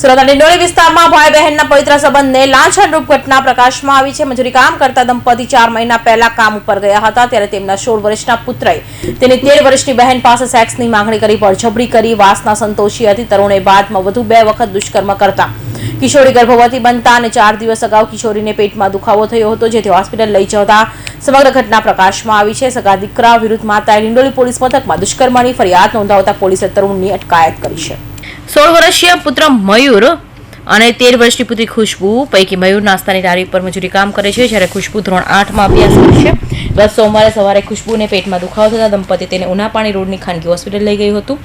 સુરતના ડિંડોલી વિસ્તારમાં ભાઈ બહેનના પવિત્ર સંબંધને લાંછનરૂપ ઘટના પ્રકાશમાં આવી છે. મજૂરી કામ કરતા દંપતી ચાર મહિના પહેલા કામ ઉપર ગયા હતા, ત્યારે તેમના સોળ વર્ષના પુત્રએ તેની તેર વર્ષની બહેન પાસે સેક્સની માંગણી કરી, બળજબરી કરી, વાસના સંતોષી હતી. તરુણે બાદમાં વધુ બે વખત દુષ્કર્મ કરતા. કિશોરી ગર્ભવતી બનતા અને ચાર દિવસ અગાઉ કિશોરીને પેટમાં દુખાવો થયો હતો, જેથી હોસ્પિટલ લઈ જતા સમગ્ર ઘટના પ્રકાશમાં આવી છે. સગા દીકરા વિરુદ્ધ માતાએ ડિંડોલી પોલીસ મથકમાં દુષ્કર્મની ફરિયાદ નોંધાવતા પોલીસે તરુણની અટકાયત કરી છે. સોળ વર્ષીય પુત્ર મયુર અને તેર વર્ષની પુત્રી ખુશ્બુ પૈકી મયુર નાસ્તાની તારી પર મજૂરી કામ કરે છે. જ્યારે ખુશ્બુ ધોરણ આઠમાં અભ્યાસ કરે છે. ગત સોમવારે સવારે ખુશ્બુને પેટમાં દુખાવો થતા દંપતી તેને ઉનાપાણી રોડની ખાનગી હોસ્પિટલ લઈ ગયું હતું.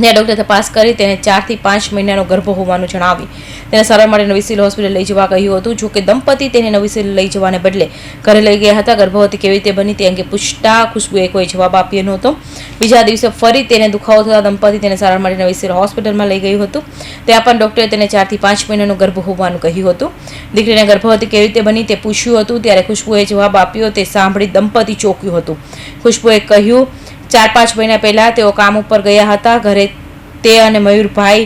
ત્યાં ડૉક્ટરે તપાસ કરી તેને ચારથી પાંચ મહિનાનો ગર્ભ હોવાનું જણાવી. તેને સારવાર માટે નવી સિવિલ હોસ્પિટલ લઈ જવા કહ્યું હતું. જોકે દંપતી તેને નવી લઈ જવાને બદલે ઘરે લઈ ગયા હતા. ગર્ભવતી કેવી રીતે બની તે અંગે પૂછતા ખુશ્બુએ કોઈ જવાબ આપ્યો નહોતો. બીજા દિવસે ફરી તેને દુખાવો થતા દંપતી તેને સારવાર માટે નવી હોસ્પિટલમાં લઈ ગયું હતું. ત્યાં પણ ડૉક્ટરે તેને ચારથી પાંચ મહિનાનો ગર્ભ હોવાનું કહ્યું હતું. દીકરીને ગર્ભવતી કેવી રીતે બની તે પૂછ્યું હતું. ત્યારે ખુશ્બુએ જવાબ આપ્યો. તે સાંભળી દંપતી ચોક્યું હતું. ખુશ્બુએ કહ્યું ચાર પાંચ મહિના પહેલા તેઓ કામ ઉપર ગયા હતા. ઘરે તે અને મયુરભાઈ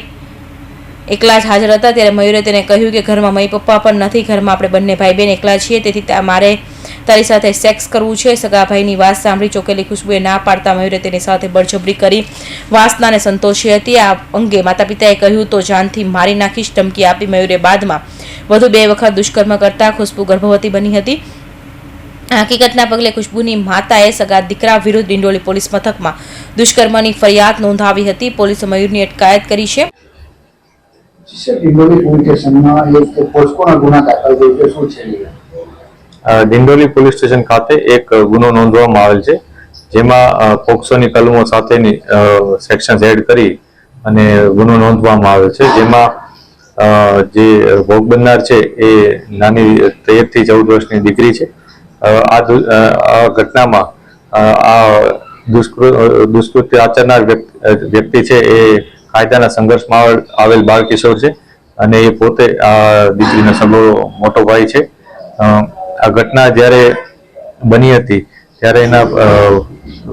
એકલા જ હાજર હતા. ત્યારે મયુરે તેને કહ્યું કે ઘરમાં મમ્મી પપ્પા પણ નથી. ઘરમાં આપણે બંને ભાઈ બહેન એકલા છીએ. તેથી મારે તારી સાથે સેક્સ કરવું છે. સગાભાઈની વાસ સાંભળી ચોકેલી ખુશ્બુએ ના પાડતા મયુરે તેની સાથે બળજબરી કરી. વાસનાને સંતોષી હતી. આ અંગે માતા પિતાએ કહ્યું, તો જાનથી મારી નાખીશ. ધમકી આપી મયુરે બાદમાં વધુ બે વખત દુષ્કર્મ કરતા ખુશ્બુ ગર્ભવતી બની હતી. હકીકતના પગલે ખુશ્બુની માતાએ સગા દીકરા વિરુદ્ધ ડિંડોલી પોલીસ મથકમાં દુષ્કર્મની ફરિયાદ નોંધાવી હતી. પોલીસે મયુરની અટકાયત કરી છે. ડિંડોલી પોલીસ સ્ટેશન ખાતે એક ગુનો નોંધવામાં આવેલ છે જેમાં પોક્સોની કલમો સાથેની સેક્શન એડ કરી અને ગુનો નોંધવામાં આવેલ છે જેમાં જે ભોગ બનનાર છે એ નાની તેરથી ચૌદ વર્ષની દીકરી છે. આ ઘટનામાં આ દુષ્કૃ દુષ્કૃત્ય આચરનાર વ્યક્તિ છે એ કાયદાના સંઘર્ષમાં આવેલ- બાળ કિશોર છે અને એ પોતે આ દીકરીનો સગો મોટો ભાઈ છે. આ ઘટના જ્યારે બની હતી, ત્યારે એના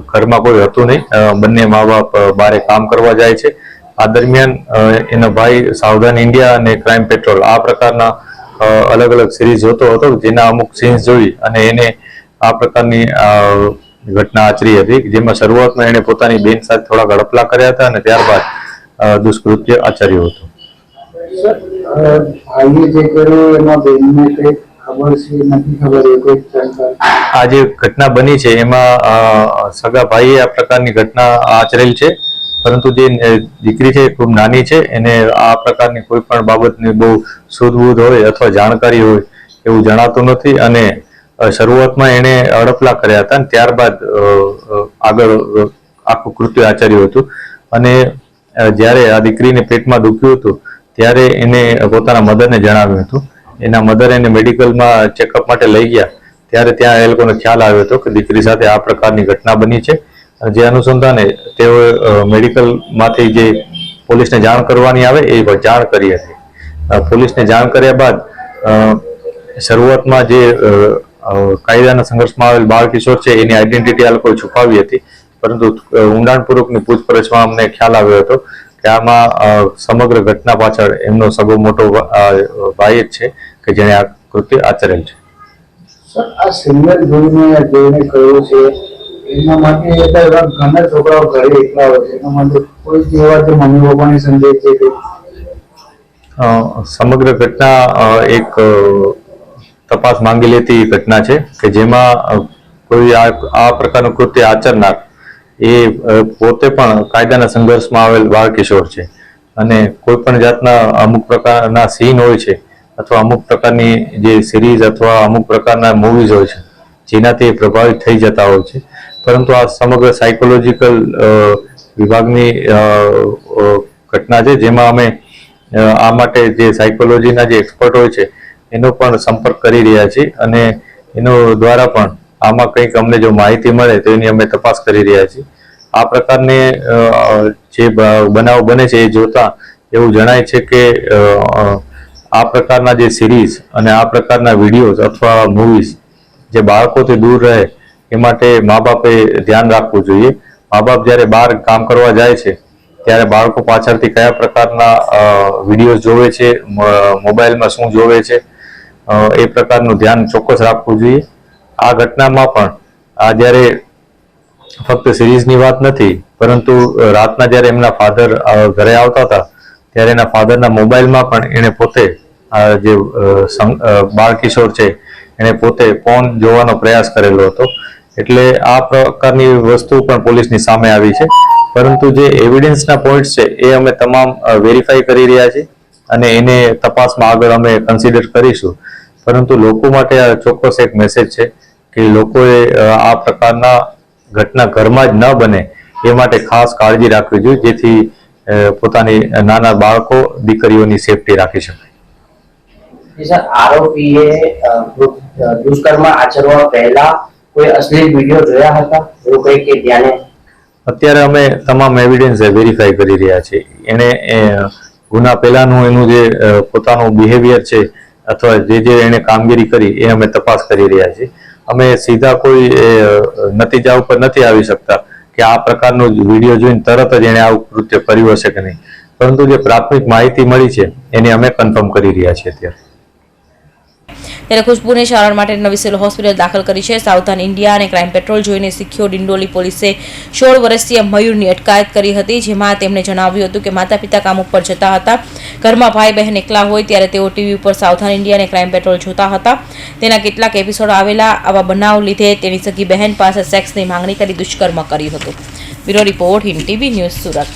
ઘરમાં કોઈ હતું નહીં. બંને મા બાપ બારે કામ કરવા જાય છે. આ દરમિયાન એનો ભાઈ સાવધાન ઇન્ડિયા અને ક્રાઇમ પેટ્રોલ આ પ્રકારના અલગ અલગ સિરીઝ જોતો હતો. જેના અમુક સીન્સ જોઈ અને એને આ પ્રકારની ઘટના આચરી હતી જેમાં શરૂઆતમાં એણે પોતાની બેન સાથે થોડા ગડપલા કર્યા હતા અને ત્યારબાદ દુષ્કૃત્ય આચર્યું હતું. આ જે ઘટના બની છે એમાં સગા ભાઈએ આ પ્રકારની ઘટના આચરેલ છે. પરંતુ જે દીકરી છે ખૂબ નાની છે, એને આ પ્રકારની કોઈ પણ બાબતની બહુ સૂઝબૂઝ હોય અથવા જાણકારી હોય એવું જણાતું નથી અને શરૂઆતમાં એણે અડપલા કર્યા હતા અને ત્યારબાદ આગળ આખું કૃત્ય આચર્યું હતું. અને જ્યારે આ દીકરીને પેટમાં દુખ્યું હતું, ત્યારે એને પોતાના મધરને જણાવ્યું હતું. એના મધર એને મેડિકલમાં ચેકઅપ માટે લઈ ગયા. ત્યારે ત્યાં એ લોકોને ખ્યાલ આવ્યો હતો કે દીકરી સાથે આ પ્રકારની ઘટના બની છે. જે અનુસંધાને તેઓએ મેડિકલમાંથી જે પોલીસને જાણ કરવાની આવે એ જાણ કરી હતી. પોલીસને જાણ કર્યા બાદ શરૂઆતમાં જે કાયદાના સંઘર્ષમાં આવેલ બાળ કિશોર છે એની આઈડેન્ટિટી આ લોકોએ છુપાવી હતી. પરંતુ ઊંડાણપૂર્વકની પૂછપરછમાં અમને ખ્યાલ આવ્યો હતો કે આમાં સમગ્ર ઘટના પાછળ એમનો સગો મોટો ભાઈ જ છે કે જેણે આ કૃત્ય આચરેલ છે. સર, આ સિંગલ જોઈને જોઈને કહ્યું છે એના માટે એટલા એવા ઘણા છોકરાઓ ઘરે એકલા હોય એના માટે કોઈ એવા જે મમ્મી પપ્પાની સંદેશ છે કે સમગ્ર ઘટના એક તપાસ માંગી લેતી ઘટના છે કે જેમાં કોઈ આ પ્રકારનું કૃત્ય આચરનાર એ પોતે પણ કાયદાના સંઘર્ષમાં આવેલ બાળ કિશોર છે. અને કોઈ પણ જાતના અમુક પ્રકારના સીન હોય છે અથવા અમુક પ્રકારની જે સિરીઝ અથવા અમુક પ્રકારના મૂવીઝ હોય છે, જેનાથી એ પ્રભાવિત થઈ જતા હોય છે. પરંતુ આ સમગ્ર સાયકોલોજીકલ વિભાગની ઘટના છે, જેમાં અમે આ માટે જે સાયકોલોજીના જે એક્સપર્ટ હોય છે, એનો પણ સંપર્ક કરી રહ્યા છીએ અને એનો દ્વારા પણ આમાં કંઈક અમને જો માહિતી મળે તો એની અમે તપાસ કરી રહ્યા છીએ. આ પ્રકારની જે બનાવ બને છે એ જોતા એવું જણાય છે કે આ પ્રકારના જે સિરીઝ અને આ પ્રકારના વિડીયોઝ અથવા મૂવીઝ જે બાળકોથી દૂર રહે એ માટે મા બાપે ધ્યાન રાખવું જોઈએ. મા બાપ જ્યારે બહાર કામ કરવા જાય છે, ત્યારે બાળકો પાછળથી કયા પ્રકારના વીડિયો જોવે છે મોબાઈલમાં શું જોવે છે એ પ્રકારનું ધ્યાન ચોક્કસ રાખવું જોઈએ. આ ઘટનામાં પણ, આ જ્યારે ફક્ત સિરીઝની વાત નથી, પરંતુ રાતના જ્યારે એમના ફાધર ઘરે આવતા હતા, ત્યારે એના ફાધરના મોબાઈલમાં પણ એણે પોતે, આ જે બાળકિશોર છે એણે પોતે ફોન જોવાનો પ્રયાસ કરેલો હતો. એટલે આ પ્રકારની વસ્તુ પણ પોલીસની સામે આવી છે. પરંતુ જે એવિડન્સના પોઈન્ટ્સ છે, એ અમે તમામ વેરીફાઈ કરી રહ્યા છીએ અને એને તપાસમાં આગળ અમે કન્સિડર કરીશું. પરંતુ લોકો માટે આ ચોક્કસ એક મેસેજ છે કે લોકોએ આ પ્રકારના ઘટના ઘરમાં જ ન બને એ માટે ખાસ કાળજી રાખવી જોઈએ, જેથી પોતાની નાના બાળકો, દીકરીઓની સેફટી રાખી શકાય જી સર આરોપીએ દુષ્કર્મ આચરવા પહેલા કોઈ અશ્લીલ વીડિયો જોયા હતા? એવું કંઈ કે ધ્યાને? અત્યારે અમે તમામ એવિડન્સ વેરીફાઈ કરી રહ્યા છીએ. એને એ, ગુના પહેલાનું એનું જે પોતાનું બિહેવિયર છે અથવા જે જે એને કામગીરી કરી એ અમે તપાસ કરી રહ્યા છીએ. અમે સીધા કોઈ નતીજા ઉપર નથી આવી શકતા કે આ પ્રકારનો વીડિયો જોઈને તરત જ એને આવું કૃત્ય કર્યું હશે કે નહીં. પરંતુ જે પ્રાથમિક માહિતી મળી છે એને અમે કન્ફર્મ કરી રહ્યા છીએ અત્યારે. ત્યારે ખુશ્બુને સારવાર માટે નવી હોસ્પિટલ દાખલ કરી છે. સાવધાન ઇન્ડિયા અને ક્રાઇમ પેટ્રોલ જોઈને સિખ્યો ડિંડોલી પોલીસે સોળ વર્ષીય મયુરની અટકાયત કરી હતી, જેમાં તેમણે જણાવ્યું હતું કે માતા પિતા કામ ઉપર જતા હતા. ઘરમાં ભાઈ બહેન એકલા હોય ત્યારે તેઓ ટીવી ઉપર સાવધાન ઇન્ડિયા અને ક્રાઇમ પેટ્રોલ જોતા હતા. તેના કેટલાક એપિસોડ આવેલા આવા બનાવ લીધે તેની સગી બહેન પાસે સેક્સની માંગણી કરી દુષ્કર્મ કર્યું હતું. Bureau report Hind TV news Surat.